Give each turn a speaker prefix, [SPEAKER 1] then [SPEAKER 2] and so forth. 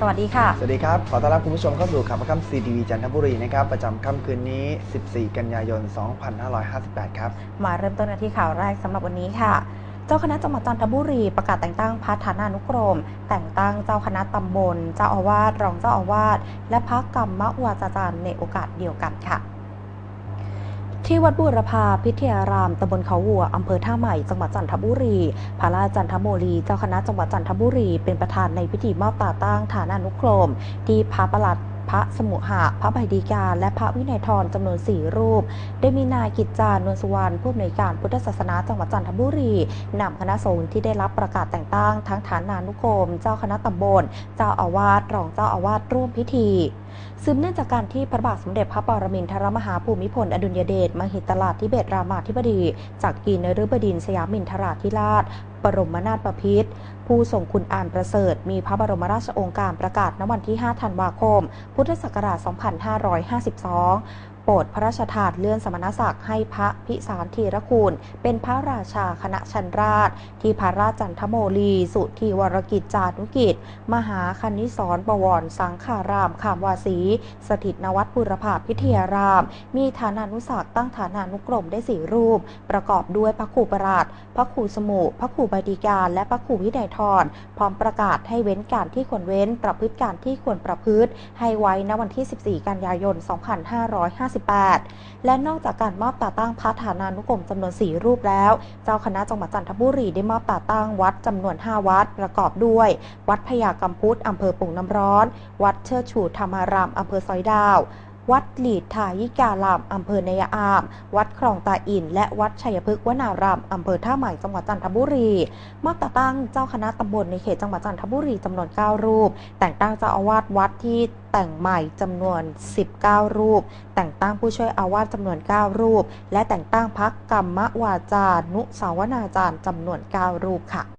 [SPEAKER 1] สวัสดีค่ะ
[SPEAKER 2] สวัสดีครับ ขอต้อนรับคุณผู้ชมเข้าสู่ข่าวประค่ำซีทีวีจันทบุรีนะครับ ประจำค่ำคืนนี้ 14 กันยายน 2558 ครับ
[SPEAKER 1] มาเริ่มต้นกันที่ข่าวแรกสำหรับวันนี้ค่ะ เจ้าคณะจังหวัดจันทบุรีประกาศแต่งตั้งพระฐานานุกรม แต่งตั้งเจ้าคณะตำบล เจ้าอาวาส รองเจ้าอาวาส และพระกรรมวาจาจารย์ในโอกาสเดียวกันค่ะ ที่วัดบูรพาพิทยารามตำบลเขาวัวอำเภอท่าใหม่จังหวัดจันทบุรีพระราจันทโมลีเจ้าคณะจังหวัดจันทบุรี เป็นประธานในพิธีมอบตาตั้งฐานานุกรม ที่พระประหลัด พระสมุหะ พระใบดีกาและพระวินัยทรจำนวนสี่รูป ได้มีนายกิจจานวลสุวรรณผู้อำนวยการพุทธศาสนาจังหวัดจันทบุรีนำคณะสงฆ์ที่ได้รับประกาศแต่งตั้งทั้งฐานานุกรม เจ้าคณะตำบล เจ้าอาวาสรองเจ้าอาวาสร่วมพิธีสืบเนื่องจากการที่พระบาทสมเด็จพระปรมินทรมหาภูมิพล อดุลยเดชมหิตลาธิเบศรามาธิบดี จากกีนฤบดินสยามินทราธิราช บรมนาถบพิตรผู้ทรงคุณอ่านประเสริฐ มีพระบรมราชโองการประกาศณวันที่ 5 ธันวาคม พุทธศักราช 2552 โปรดพระราชทานเลื่อนสมณศักดิ์ให้พระพิสารธีรคูณเป็นพระราชาคณะชันราช ที่พระราชจันทโมลี สุธีวรกิจจานุกิจ มหาคณิสรบวรสังขารามขามวาสี สถิตนวัดบุรพาพิเทยาราม มีฐานานุศักดิ์ตั้งฐานานุกรมได้สี่รูป ประกอบด้วยพระครูประหลาดพระครูสมุ พระครูบดีการและพระครูวินัยทรพร้อมประกาศให้เว้นการที่ควรเว้น ประพฤติการที่ควรประพฤติ ให้ไว้ณวันที่ 14 กันยายน2558 และนอกจากการมอบตาตั้งพระฐานานุกรมจำนวน 4 รูปแล้ว เจ้าคณะจังหวัดจันทบุรีได้มอบตาตั้งวัดจำนวน 5 วัดประกอบด้วย วัดพญากัมพุทธอำเภอปุ่งน้ำร้อน วัดเชิดชูธรรมารามอำเภอซอยดาว วัดหลีดทายิการามอำเภอเนยอาม วัดคลองตาอิน และวัดชัยพฤกษ์วนารามอำเภอท่าใหม่จังหวัดจันทบุรีมอบตตั้งเจ้าคณะตำบลในเขตจังหวัดจันทบุรีจำนวน 9 รูป แต่งตั้งเจ้าอาวาสวัดที่แต่งใหม่จำนวน 19 รูป แต่งตั้งผู้ช่วยอาวาสจำนวน 9 รูป และแต่งตั้งพักกรรมวาจานุสาวนาจารย์จำนวน 9 รูปค่ะ